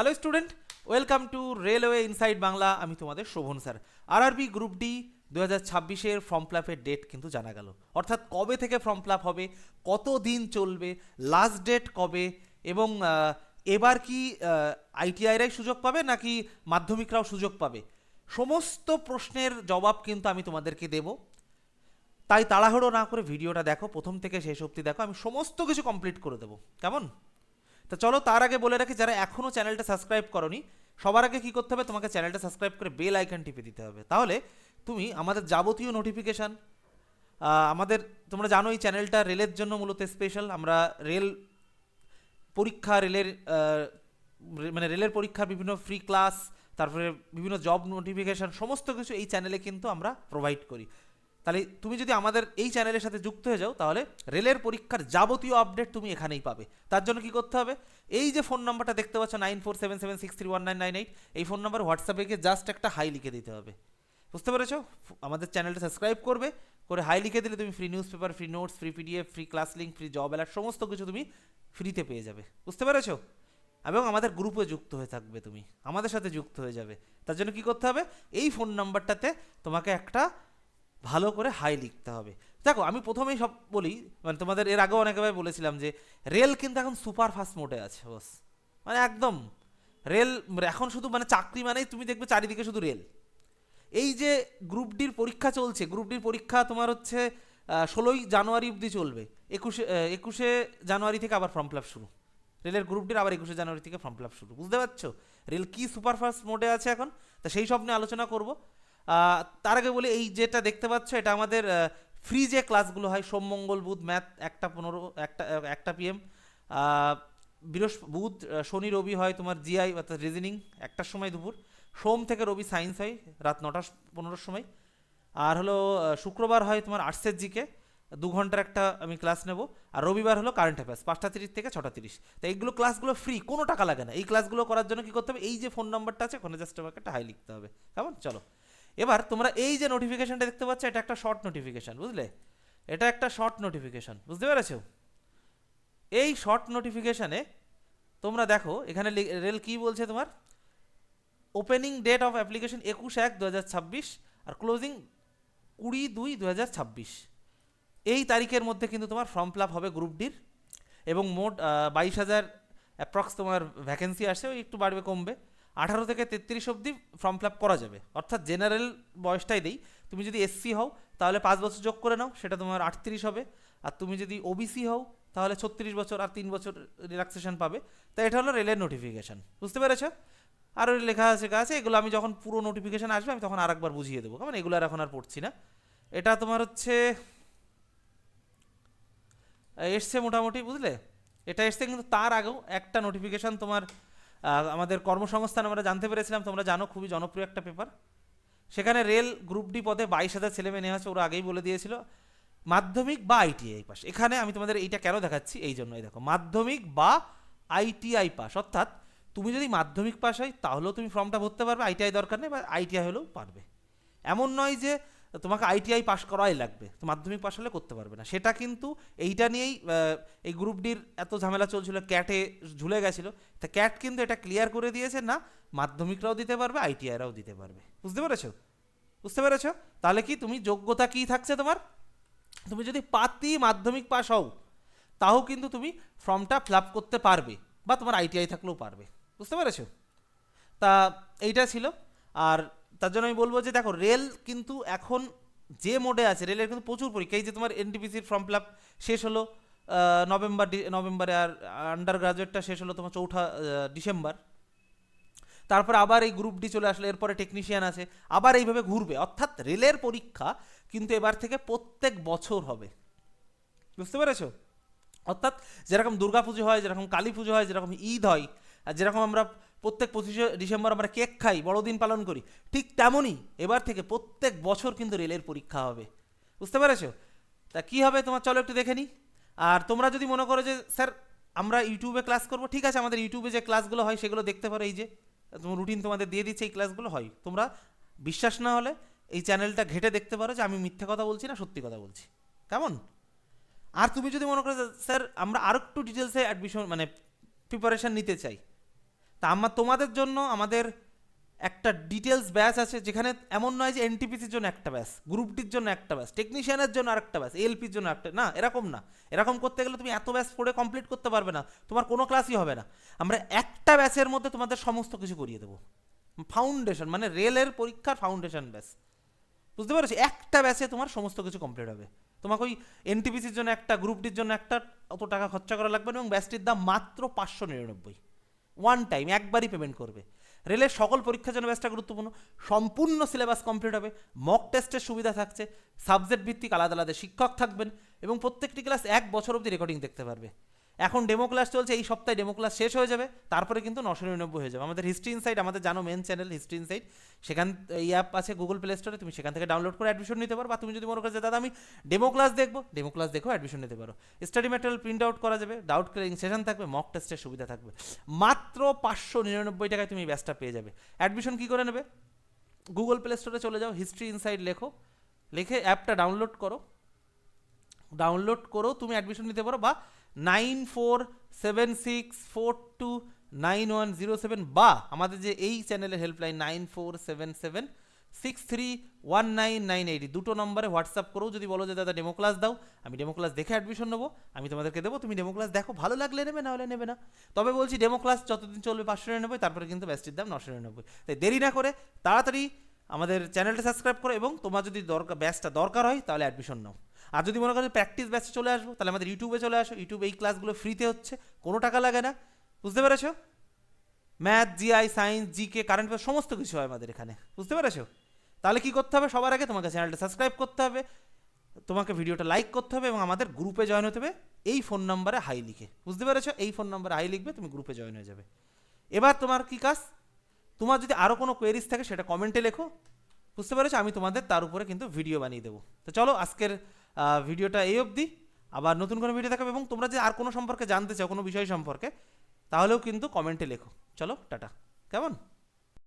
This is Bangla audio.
Hello student welcome to railway inside Bangla আমি তোমাদের শোভন স্যার। আর আরআরবি গ্রুপ ডি দু হাজার ছাব্বিশের ফর্ম ফিলাপের ডেট কিন্তু জানা গেল। অর্থাৎ কবে থেকে ফর্ম ফিলাপ হবে কত দিন চলবে লাস্ট ডেট কবে, এবং এবার কি আইটিআইরাই সুযোগ পাবে, নাকি মাধ্যমিকরাও সুযোগ পাবে? সমস্ত প্রশ্নের জবাব কিন্তু আমি তোমাদেরকে দেবো। তাই তাড়াহুড়ো না করে ভিডিওটা দেখো, প্রথম থেকে শেষ অবধি দেখো, আমি সমস্ত কিছু কমপ্লিট করে দেবো। কেমন? তো চলো তার আগে বলে রাখি, যারা এখনও চ্যানেলটা সাবস্ক্রাইব করনি, সবার আগে কী করতে হবে? তোমাকে চ্যানেলটা সাবস্ক্রাইব করে বেল আইকন টিপে দিতে হবে। তাহলে তুমি আমাদের যাবতীয় নোটিফিকেশান আমাদের, তোমরা জানো এই চ্যানেলটা রেলের জন্য মূলত স্পেশাল আমরা রেল পরীক্ষা, রেলের মানে রেলের পরীক্ষার বিভিন্ন ফ্রি ক্লাস তারপরে বিভিন্ন জব নোটিফিকেশান সমস্ত কিছু এই চ্যানেলে কিন্তু আমরা প্রোভাইড করি। তাহলে তুমি যদি আমাদের এই চ্যানেলের সাথে যুক্ত হয়ে যাও, তাহলে রেলের পরীক্ষার যাবতীয় আপডেট তুমি এখানেই পাবে। তার জন্য কি করতে হবে? এই যে ফোন নাম্বারটা দেখতে পাচ্ছ nine four seven seven six three one nine nine eight এই ফোন নাম্বার হোয়াটসঅ্যাপে গিয়ে জাস্ট একটা হাই লিখে দিতে হবে। বুঝতে পেরেছ? আমাদের চ্যানেলটা সাবস্ক্রাইব করবে, করে হাই লিখে দিলে তুমি free news paper free notes free PDF free class link free job alert সমস্ত কিছু তুমি ফ্রিতে পেয়ে যাবে। বুঝতে পেরেছ? এবং আমাদের গ্রুপে যুক্ত হয়ে থাকবে তুমি। আমাদের সাথে যুক্ত হয়ে যাবে। তার জন্য কি করতে হবে? এই ফোন নাম্বারটাতে তোমাকে একটা ভালো করে হাই লিখতে হবে। দেখো, আমি প্রথমেই সব বলি মানে তোমাদের এর আগেও অনেকবার বলেছিলাম যে, রেল কিন্তু এখন সুপার ফাস্ট মোডে আছে, বস। মানে একদম, রেল, এখন শুধু মানে চাকরি মানেই তুমি দেখবে চারিদিকে শুধু রেল। এই যে গ্রুপ ডির পরীক্ষা চলছে, গ্রুপ ডির পরীক্ষা তোমার হচ্ছে ষোলোই জানুয়ারি অবধি চলবে। একুশে একুশে জানুয়ারি থেকে আবার ফর্ম ফিল শুরু। রেলের গ্রুপ ডির আবার একুশে জানুয়ারি থেকে ফর্ম ফিল বুঝতে পারছ? রেল কি সুপারফাস্ট মোডে আছে এখন? তা সেই সব নিয়ে আলোচনা করব। তার আগে বলি, এই যেটা দেখতে পাচ্ছ, এটা আমাদের ফ্রি যে ক্লাসগুলো হয়, সোম, মঙ্গল, বুধ, ম্যাথ, একটা পনেরো, একটা একটা পিএম বৃহস্প, বুধ শনি, রবি হয় তোমার জিআই অর্থাৎ রিজনিং একটার সময় দুপুর। সোম থেকে রবি সায়েন্স হয়, রাত নটা পনেরোর সময়। আর হলো শুক্রবার হয় তোমার আর্টসের জিকে দু ঘণ্টার একটা আমি ক্লাস নেব। আর রবিবার হলো কারেন্ট অ্যাফেয়ার্স পাঁচটা তিরিশ থেকে ছটা তিরিশ। তো এইগুলো ক্লাসগুলো ফ্রি কোনো টাকা লাগে না। এই ক্লাসগুলো করার জন্য কি করতে হবে? এই যে ফোন নাম্বারটা আছে, ওখানে জাস্ট আমাকে একটা হাই লিখতে হবে। কেমন? চলো। এবার তোমরা এই যে নোটিফিকেশনটা দেখতে পাচ্ছ, এটা একটা শর্ট নোটিফিকেশন বুঝলে? এটা একটা শর্ট নোটিফিকেশন বুঝতে পেরেছ? এই শর্ট নোটিফিকেশানে তোমরা দেখো, এখানে রেল কি বলছে তোমার? ওপেনিং ডেট অফ অ্যাপ্লিকেশন একুশ এক দু আর ক্লোজিং কুড়ি দুই দু এই তারিখের মধ্যে কিন্তু তোমার ফর্ম ফিল হবে গ্রুপ ডির এবং মোট বাইশ হাজার অ্যাপ্রক্স তোমার ভ্যাকেন্সি আসে ওই একটু বাড়বে, কমবে। আঠারো থেকে তেত্রিশ অবধি ফর্ম ফিল করা যাবে। অর্থাৎ জেনারেল বয়সটাই দেই। তুমি যদি এসসি হও, তাহলে পাঁচ বছর যোগ করে নাও, সেটা তোমার আটত্রিশ হবে। আর তুমি যদি ওবিসি হও, তাহলে ছত্রিশ বছর আর তিন বছর রিল্যাক্সেশন পাবে। তাই এটা হলো রেলের নোটিফিকেশান বুঝতে পেরেছ? আর ওই লেখা আছে আছে, এগুলো আমি যখন পুরো নোটিফিকেশান আসবে, আমি তখন আরেকবার বুঝিয়ে দেবো। কারণ এগুলো আর এখন আর পড়ছি না। এটা তোমার হচ্ছে, এসছে মোটামুটি, বুঝলে? এটা এসছে কিন্তু তার আগেও একটা নোটিফিকেশান তোমার আমাদের কর্মসংস্থান আমরা জানতে পেরেছিলাম, তোমরা জানো, খুবই জনপ্রিয় একটা পেপার। সেখানে রেল গ্রুপ ডি পদে বাইশ হাজার ছেলে মেয়ে নেওয়া হচ্ছে ওরা আগেই বলে দিয়েছিল, মাধ্যমিক বা আইটিআই পাস। এখানে আমি তোমাদের এইটা কেন দেখাচ্ছি? এই জন্যই দেখো, মাধ্যমিক বা আইটিআই পাস। অর্থাৎ তুমি যদি মাধ্যমিক পাস হয়, তাহলেও তুমি ফর্মটা ভরতে পারবে, আইটিআই দরকার নেই বা আইটিআই হলেও পারবে। এমন নয় যে তোমাকে আইটিআই পাশ করাই লাগবে। তো মাধ্যমিক পাশ হলে করতে পারবে না। সেটা কিন্তু এইটা নিয়েই এই গ্রুপ ডির এত ঝামেলা চলছিল ক্যাটে ঝুলে গেছিল। তা ক্যাট কিন্তু এটা ক্লিয়ার করে দিয়েছে না, মাধ্যমিকরাও দিতে পারবে আইটিআইরাও দিতে পারবে। বুঝতে পেরেছ? বুঝতে পেরেছ? তাহলে কি তুমি যোগ্যতা কি থাকছে তোমার? তুমি যদি পাতি মাধ্যমিক পাস হও, তাও কিন্তু তুমি ফর্মটা ফিল করতে পারবে বা তোমার আইটিআই থাকলেও পারবে। বুঝতে পেরেছ? তা এইটা ছিল। আর তার জন্য আমি বলব যে দেখো, রেল কিন্তু এখন যে মোডে আছে, রেলের কিন্তু প্রচুর পরীক্ষা। এই যে তোমার এনটিপিসির ফর্ম ফিল আপ শেষ হলো নভেম্বর নভেম্বরে আর আন্ডার গ্রাজুয়েটটা শেষ হলো তোমার চৌঠা ডিসেম্বর তারপরে আবার এই গ্রুপ ডি চলে আসলে, এরপরে টেকনিশিয়ান আছে, আবার এইভাবে ঘুরবে। অর্থাৎ রেলের পরীক্ষা কিন্তু এবার থেকে প্রত্যেক বছর হবে। বুঝতে পেরেছ? অর্থাৎ যেরকম দুর্গাপুজো হয়, যেরকম কালী পুজো হয়, যেরকম ঈদ হয়, আর যেরকম আমরা প্রত্যেক পঁচিশে ডিসেম্বর আমরা কেক খাই, বড়দিন পালন করি, ঠিক তেমনই এবার থেকে প্রত্যেক বছর কিন্তু রেলের পরীক্ষা হবে। বুঝতে পেরেছ? তা কী হবে তোমার? চলো একটু দেখে নিই আর তোমরা যদি মনে করো যে, স্যার, আমরা ইউটিউবে ক্লাস করব। ঠিক আছে, আমাদের ইউটিউবে যে ক্লাসগুলো হয় সেগুলো দেখতে পারো, এই যে, তোমার রুটিন তোমাদের দিয়ে দিচ্ছে এই ক্লাসগুলো হয়। তোমরা বিশ্বাস না হলে এই চ্যানেলটা ঘেটে দেখতে পারো যে, আমি মিথ্যে কথা বলছি না, সত্যি কথা বলছি। কেমন? আর তুমি যদি মনে করো স্যার, আমরা আরও একটু ডিটেলসে অ্যাডমিশন মানে প্রিপারেশান নিতে চাই। তা আমার তোমাদের জন্য আমাদের একটা ডিটেলস ব্যাচ আছে, যেখানে এমন নয় যে এনটিপিসির জন্য একটা ব্যাচ গ্রুপ ডির জন্য একটা ব্যাচ টেকনিশিয়ানের জন্য আরেকটা ব্যাচ এলপির জন্য একটা না, এরকম না। এরকম করতে গেলে তুমি এত ব্যাচ পড়ে কমপ্লিট করতে পারবে না, তোমার কোনো ক্লাসই হবে না। আমরা একটা ব্যাচের মধ্যে তোমাদের সমস্ত কিছু করিয়ে দেবো। ফাউন্ডেশন মানে রেলের পরীক্ষার ফাউন্ডেশন ব্যাচ বুঝতে পেরেছি? একটা ব্যাচে তোমার সমস্ত কিছু কমপ্লিট হবে। তোমাকে ওই এনটিপিসির জন্য একটা গ্রুপ ডির জন্য একটা, অত টাকা খরচা করা লাগবে এবং ব্যাচটির দাম মাত্র পাঁচশো নিরানব্বই। ওয়ান টাইম একবারই পেমেন্ট করবে। রেলের সকল পরীক্ষার জন্য ব্যাচটা গুরুত্বপূর্ণ। সম্পূর্ণ সিলেবাস কমপ্লিট হবে। মক টেস্টের সুবিধা থাকছে। সাবজেক্ট ভিত্তিক আলাদা আলাদা শিক্ষক থাকবেন এবং প্রত্যেকটি ক্লাস এক বছর অবধি রেকর্ডিং দেখতে পারবে। এখন ডেমো ক্লাস চলছে, এই সপ্তাহে ডেমো ক্লাস শেষ হয়ে যাবে, তারপরে কিন্তু নশো নিরানব্বই হয়ে যাবে। আমাদের হিস্ট্রি ইনসাইট আমাদের জানো মেন চ্যানেল হিস্ট্রি ইনসাইট সেখান, এই অ্যাপ আছে গুগল প্লে স্টোরে তুমি সেখান থেকে ডাউনলোড করে অ্যাডমিশন নিতে পারো। বা তুমি যদি মনে করো যে, দাদা, আমি ডেমো ক্লাস দেখব ডেমো ক্লাস দেখো অ্যাডমিশন নিতে পারো। স্টাডি ম্যাটেরিয়াল প্রিন্ট আউট করা যাবে ডাউট ক্লিয়ারিং সেশন থাকবে মক টেস্টের সুবিধা থাকবে। মাত্র পাঁচশো নিরানব্বই টাকায় তুমি ব্যাচটা পেয়ে যাবে। অ্যাডমিশন কী করে নেবে? গুগল প্লে স্টোরে চলে যাও হিস্ট্রি ইনসাইড লেখো। লিখে অ্যাপটা ডাউনলোড করো। ডাউনলোড করো তুমি অ্যাডমিশন নিতে পারো বা nine four seven six four two nine one zero seven বা আমাদের যে এই চ্যানেলের helpline nine four seven seven six three one nine nine eight দুটো নম্বরে হোয়াটসঅ্যাপ করেও যদি বলো যে, দাদা ডেমো ক্লাস দাও, আমি ডেমো ক্লাস দেখে অ্যাডমিশন নেব, আমি তোমাদেরকে দেবো, তুমি ডেমো ক্লাস দেখো, ভালো লাগলে নেবে, না হলে নেবে না। তবে বলছি ডেমো ক্লাস যতদিন চলবে পাঁচশো নিরানব্বই, তারপরে কিন্তু ব্যাচটির দাম নশো নিরানব্বই। তাই দেরি না করে তাড়াতাড়ি আমাদের চ্যানেলটা সাবস্ক্রাইব করো এবং তোমার যদি দরকার ব্যাচটা দরকার হয়, তাহলে অ্যাডমিশন নাও। আর যদি মনে করো প্র্যাকটিস ব্যাচে চলে আসব, তাহলে আমাদের ইউটিউবে চলে আসো। ইউটিউবে এই ক্লাসগুলো ফ্রিতে হচ্ছে, কোনো টাকা লাগে না। বুঝতে পেরেছ? Math G I science GK current সমস্ত কিছু হয় আমাদের এখানে। বুঝতে পেরেছ? তাহলে কি করতে হবে? সবার আগে তোমাকে চ্যানেলটা সাবস্ক্রাইব করতে হবে। তোমাকে ভিডিওটা লাইক করতে হবে এবং আমাদের গ্রুপে জয়েন হতে হবে। এই ফোন নাম্বারে হাই লিখে। বুঝতে পেরেছ? এই ফোন নাম্বারে হাই লিখবে, তুমি গ্রুপে জয়েন হয়ে যাবে। এবার তোমার কি কাজ? তোমার যদি আরও কোনো কোয়েরিজ থাকে, সেটা কমেন্টে লেখো। বুঝতে পেরেছ? আমি তোমাদের তার উপরে কিন্তু ভিডিও বানিয়ে দেবো। তো চলো, আজকের ভিডিওটা এই অবধি। আবার নতুন কোনো ভিডিও দেখাবে এবং তোমরা যে আর কোনো সম্পর্কে জানতে চাও, কোনো বিষয় সম্পর্কে, তাহলেও কিন্তু কমেন্টে লেখো। চলো, টাটা। কেমন?